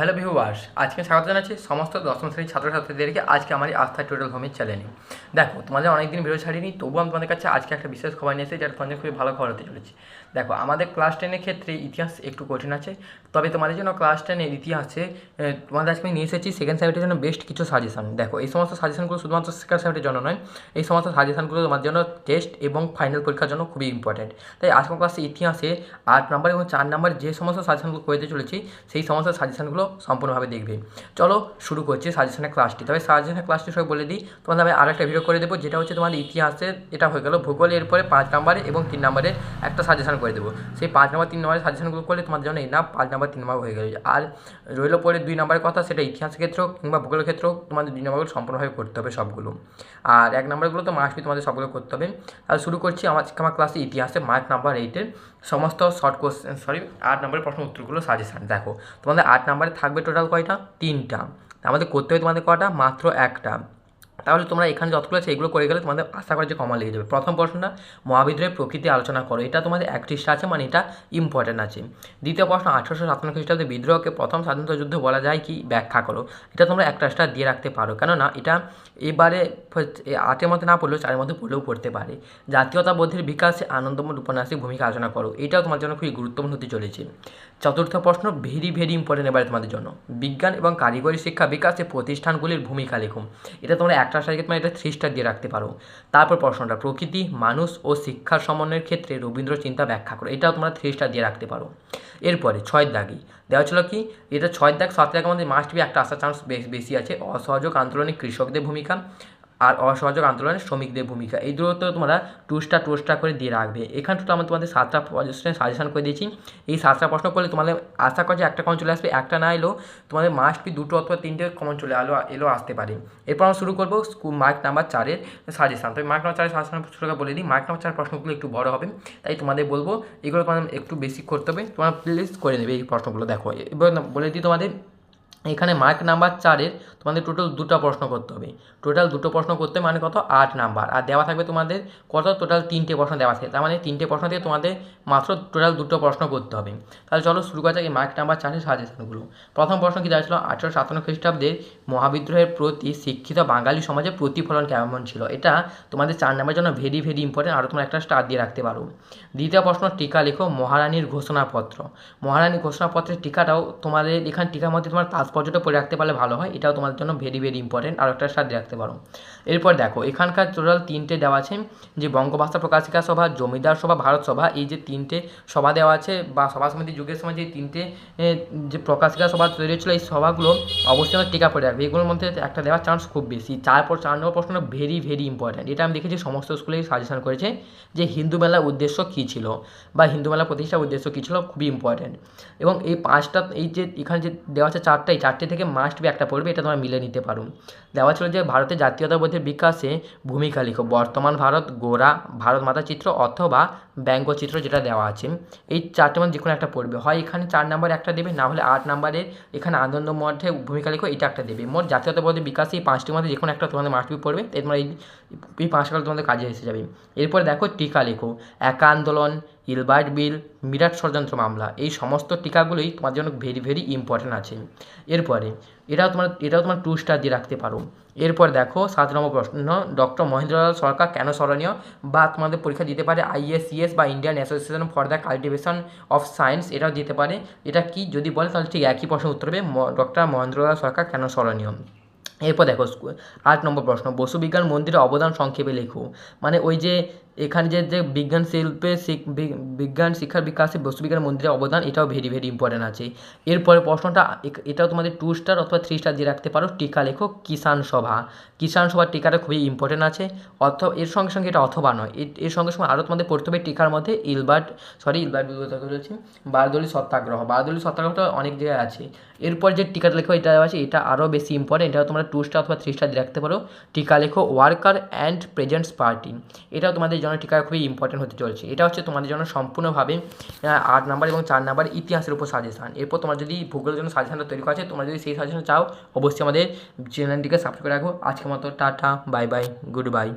Hello viewers, আজকে স্বাগত জানাচ্ছি সমস্ত দশম শ্রেণির ছাত্রছাত্রীদেরকে। আজকে আমার এই আস্থা টোটাল হোমের চ্যানেলে। দেখো, তোমাদের অনেকদিন ভিডিও ছাড়িনি, তবুও আমি তোমাদের কাছে আজকে একটা বিশেষ খবর নিয়ে এসেছি যেটা তোমাদের খুবই ভালো খবর হতে চলেছে। দেখো, আমাদের ক্লাস টেনের ক্ষেত্রে ইতিহাস একটু কঠিন আছে, তবে তোমাদের জন্য ক্লাস টেনের ইতিহাসে তোমাদের আজকে আমি নিয়ে এসেছি সেকেন্ড সাইডের জন্য বেস্ট কিছু সাজেশন দেখো, এই সমস্ত সাজেশনগুলো শুধুমাত্র সেকেন্ড সাইডের জন্য নয়, এই সমস্ত সাজেশনগুলো তোমার জন্য টেস্ট এবং ফাইনাল পরীক্ষার জন্য খুবই ইম্পর্টেন্ট তাই আজকের ক্লাসে ইতিহাসে আট নাম্বার এবং চার নাম্বার যে সমস্ত সাজেশনগুলো করতে চলেছি, সেই সমস্ত সাজেশনগুলো সম্পূর্ণভাবে দেখবে। চলো শুরু করছি সাজেশনের ক্লাসটি তবে সাজেশনের ক্লাসটি সব বলে দিই, তোমাদের আমি আরেকটা ভিডিও করে দেবো, যেটা হচ্ছে তোমাদের ইতিহাসের এটা হয়ে গেল ভূগোল, এরপরে পাঁচ নাম্বারে এবং তিন নাম্বারে একটা সাজেশন করে দেবো। সেই পাঁচ নাম্বার তিন নাম্বারের সাজেশনগুলো করলে তোমাদের জন্য না পাঁচ নাম্বার তিন নাম্বার হয়ে গেল। আর রইল পরে দুই নাম্বারের কথা, সেটা ইতিহাস ক্ষেত্রেও কিংবা ভূগোলের ক্ষেত্রেও তোমাদের দুই নাম্বারগুলো সম্পূর্ণভাবে করতে হবে সবগুলো। আর এক নাম্বারগুলো তো মাস্টবি তোমাদের সবগুলো করতে হবে। তাহলে শুরু করছি আমার আমার ক্লাসে ইতিহাসে মার্ক নাম্বার এইটের সমস্ত শর্ট কোশ্চেন সরি আট নম্বরের প্রশ্ন উত্তরগুলো সাজেশান দেখো, তোমাদের আট নাম্বারে থাকবে টোটাল কয়টা? তিনটা। আমাদের করতে হবে তোমাদের কটা? মাত্র একটা। তাহলে তোমরা এখানে যতগুলো আছে এগুলো করে গেলে তোমাদের আশা করা যে কমা লেগে যাবে। প্রথম প্রশ্নটা, মহাবিদ্রোহের প্রকৃতি আলোচনা করো। এটা তোমাদের এক পৃষ্ঠা আছে মানে এটা ইম্পর্টেন্ট আছে। দ্বিতীয় প্রশ্ন, আঠারোশো সাতান্ন খ্রিস্টাব্দে বিদ্রোহকে প্রথম স্বাধীনতা যুদ্ধ বলা যায় কি? ব্যাখ্যা করো। এটা তোমরা স্টার দিয়ে রাখতে পারো। কেননা এটা এবারে আটের মধ্যে না পড়লেও চারের মধ্যে পড়লেও পড়তে পারে। জাতীয়তাবোধের বিকাশে, আনন্দময় উপন্যাসিক ভূমিকা আলোচনা করো। এটাও তোমার জন্য খুবই গুরুত্বপূর্ণ হতে চলেছে। চতুর্থ প্রশ্ন, ভেরি ভেরি ইম্পর্টেন্ট এবারে তোমাদের জন্য। বিজ্ঞান এবং কারিগরি শিক্ষা বিকাশে প্রতিষ্ঠানগুলির ভূমিকা লেখো। এটা তোমরা একটা সাইজে তোমার এটা থ্রি স্টার দিয়ে রাখতে পারো। তারপর প্রশ্নটা, প্রকৃতি, মানুষ ও শিক্ষার সমন্বয়ের ক্ষেত্রে রবীন্দ্র চিন্তা ব্যাখ্যা করো, এটাও তোমরা থ্রি স্টার দিয়ে রাখতে পারো। এরপরে, ছয় দাগি, দেওয়া ছিল কি? এটা ছয় দাগ, সাত দাগ আমাদের মাস্ট বি একটা আসার চান্স বেশ বেশি আছে। অসহযোগ, আন্দোলনে কৃষকদের ভূমিকা আর অসহযোগ আন্দোলনে শ্রমিকদের ভূমিকা। এই দুটো তো তোমরা টু স্টার টু স্টার করে দিয়ে রাখবে। এখান থেকে আমি তোমাদের সাতটা প্রশ্নের সাজেশন করে দিয়েছি। এই সাতটা প্রশ্ন করলে তোমাদের আশা করা যে একটা কমন চলে আসবে, একটা না এলেও তোমাদের মাস্ট বি দুটো অথবা তিনটে কমন চলে আলো, এলো আসতে পারে। এরপর আমরা শুরু করব মার্ক নাম্বার চারের সাজেশন তবে মার্ক নাম্বার চারের সাজেশন শুরু বলে দিই। মার্ক নাম্বার চার প্রশ্নগুলো একটু বড় হবে, তাই তোমাদের বলব এগুলো তোমাদের একটু বেশি করতে হবে। তোমরা প্লিজ করে নেবে এই প্রশ্নগুলো, দেখো। এবার বলে দিই তোমাদের, এখানে মার্ক নাম্বার চারের তোমাদের টোটাল দুটো প্রশ্ন করতে হবে। টোটাল দুটো প্রশ্ন করতে মানে কত? আট নাম্বার। আর দেওয়া থাকবে তোমাদের কত? টোটাল তিনটে প্রশ্ন দেওয়া থাকে তার মানে তিনটে প্রশ্ন থেকে তোমাদের মাত্র টোটাল দুটো প্রশ্ন করতে হবে। তাহলে চলো শুরু করা যাক এই মার্ক নাম্বার চারের সাজেশনগুলো প্রথম প্রশ্ন কী দেওয়া ছিল আঠেরোশো সাতান্ন খ্রিস্টাব্দের মহাবিদ্রোহের প্রতি শিক্ষিত বাঙালি সমাজের প্রতিফলন কেমন ছিল? এটা তোমাদের চার নাম্বারের জন্য ভেরি ভেরি ইম্পর্টেন্ট আরও তোমরা একটা স্টার দিয়ে রাখতে পারো। দ্বিতীয় প্রশ্ন, টিকা লেখো মহারানীর ঘোষণাপত্র। মহারানীর ঘোষণাপত্রের টিকাটাও তোমাদের এখানে টিকার মধ্যে তোমার তাৎপর্যটা পড়ে রাখতে পারলে ভালো হয়। এটাও তোমাদের জন্য ভেরি ভেরি ইম্পর্টেন্ট আর একটা সাথে রাখতে পারো। এরপর দেখো, এখানকার টোটাল তিনটে দেওয়া আছে, যে বঙ্গভাষা প্রকাশিকা সভা, জমিদার সভা, ভারত সভা, এই যে তিনটে সভা দেওয়া আছে, বা সভা সমিতি যুগের সময় যে তিনটে যে প্রকাশিকা সভা তৈরি হয়েছিল, এই সভাগুলো অবশ্যই আমার টিকা পড়ে রাখবে। এগুলোর মধ্যে একটা দেওয়ার চান্স খুব বেশি। তারপর চার নম্বর প্রশ্নটা ভেরি ভেরি ইম্পর্টেন্ট এটা আমি দেখেছি সমস্ত স্কুলেই সাজেশন করেছে, যে হিন্দু মেলার উদ্দেশ্য কী ছিল, বা হিন্দু মেলা প্রতিষ্ঠার উদ্দেশ্য কী ছিল, খুবই ইম্পর্টেন্ট এবং এই পাঁচটা, এই যে এখানে যে দেওয়া আছে চারটা, এই চারটে থেকে মাস্ট বি একটা পড়বে, এটা তোমরা মিলে নিতে পারো দেওয়া ছিল যে ভারতের জাতীয়তাবোধের বিকাশে ভূমিকা লিখো বর্তমান ভারত গোড়া ভারত মাতা চিত্র অথবা ব্যঙ্গচিত্র যেটা দেওয়া আছে, এই চারটে মধ্যে যে কোনো একটা পড়বে। হয় এখানে চার নাম্বার একটা দেবে, না হলে আট নাম্বারের এখানে আনন্দ মধ্যে ভূমিকা লিখো, এটা একটা দেবে। মোট জাতীয়তাবোধের বিকাশে এই পাঁচটির মধ্যে যে কোনো একটা তোমাদের মাস্ট পড়বে তোমরা এই এই পাঁচটা তোমাদের কাজে এসে যাবে। এরপর দেখো টিকা লেখো। একা আন্দোলন ইলবার্ট বিল, মিরাট ষড়যন্ত্র মামলা, এই সমস্ত টিকাগুলোই তোমার জন্য ভেরি ভেরি ইম্পর্টেন্ট আছে। এরপরে, এটাও তোমার এটাও তোমার টু স্টার দিয়ে রাখতে পারো। এরপর দেখো, সাত নম্বর প্রশ্ন ডক্টর মহেন্দ্রলাল সরকার কেন স্মরণীয়? বা তোমাদের পরীক্ষা দিতে পারে আইএসসিএস বা Indian association for the cultivation of science এটাও দিতে পারে। এটা কি? যদি বলে, তাহলে ঠিক একই প্রশ্ন উত্তর হবে ডক্টর মহেন্দ্রলাল সরকার কেন স্মরণীয়? এরপর দেখো, আট নম্বর প্রশ্ন, বসু বিজ্ঞান মন্দিরের অবদান সংক্ষেপে লেখো। মানে ওই যে এখানে যে যে বিজ্ঞান শিল্পে বিজ্ঞান শিক্ষার বিকাশে বস্তুবিজ্ঞান মন্দিরের অবদান, এটাও ভেরি ভেরি ইম্পর্টেন্ট আছে। এরপরে প্রশ্নটা এটাও তোমাদের টু স্টার অথবা থ্রি স্টার দিয়ে রাখতে পারো, টিকা লেখো, কিষাণ সভা। কিষাণ সভার টিকাটা খুবই ইম্পর্টেন্ট আছে। অথ, এর সঙ্গে সঙ্গে এটা অথবা নয়। এর- সঙ্গে সঙ্গে আরও তোমাদের পড়তে হবে টিকার মধ্যে ইলবার্ট সরি ইলবার্ট বলেছি বারদলি সত্যাগ্রহ। বারদলি সত্যাগ্রহটা অনেক জায়গায় আছে। এরপর যে টিকা লেখো, এটা আছে, এটা আরও বেশি ইম্পর্টেন্ট এটাও তোমরা টু স্টার অথবা থ্রি স্টার দিয়ে রাখতে পারো। টিকা লেখো ওয়ার্কার অ্যান্ড প্রেজেন্টস পার্টি এটাও তোমাদের জন্য টিকা খুবই ইম্পর্টেন্ট হতে চলছে। এটা হচ্ছে তোমাদের জন্য সম্পূর্ণভাবে আট নাম্বার এবং চার নাম্বার ইতিহাসের উপর সাজেশান এরপর তোমার যদি ভূগোলের জন্য সাজেশানটা তৈরি করা আছে, তোমরা যদি সেই সাজেশন চাও, অবশ্যই আমাদের চ্যানেলটিকে সাবস্ক্রাইব করে রাখো। আজকের মতো tata bye bye good bye